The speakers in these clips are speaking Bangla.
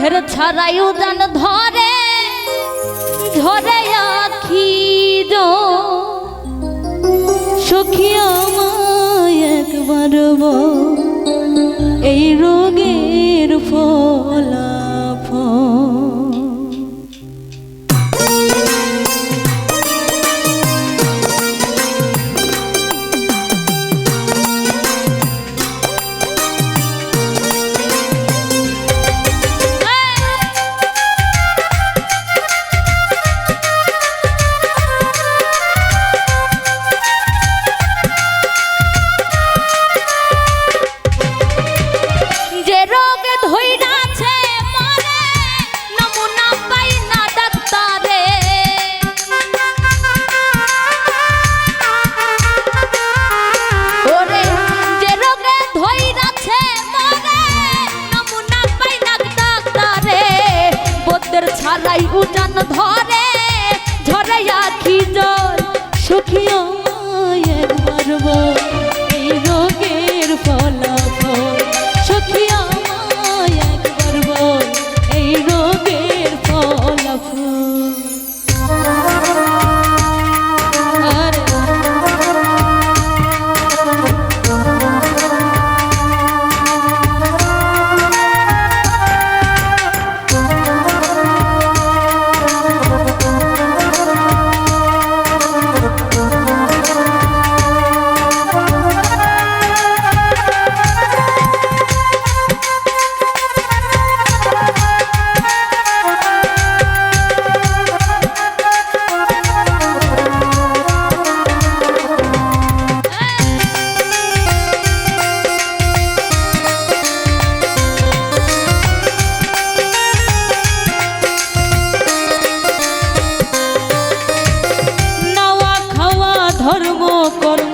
চোখের ছড়াই উদান ধরে ধরে আখি সখিয়া মা একবার বল। সকল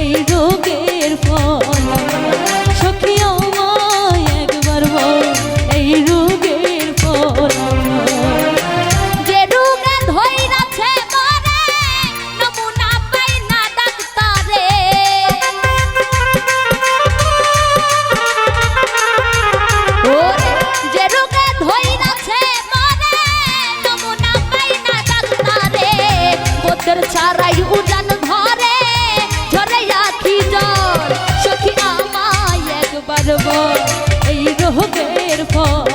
এই রোগের ফল। বল এই রোগের ফল।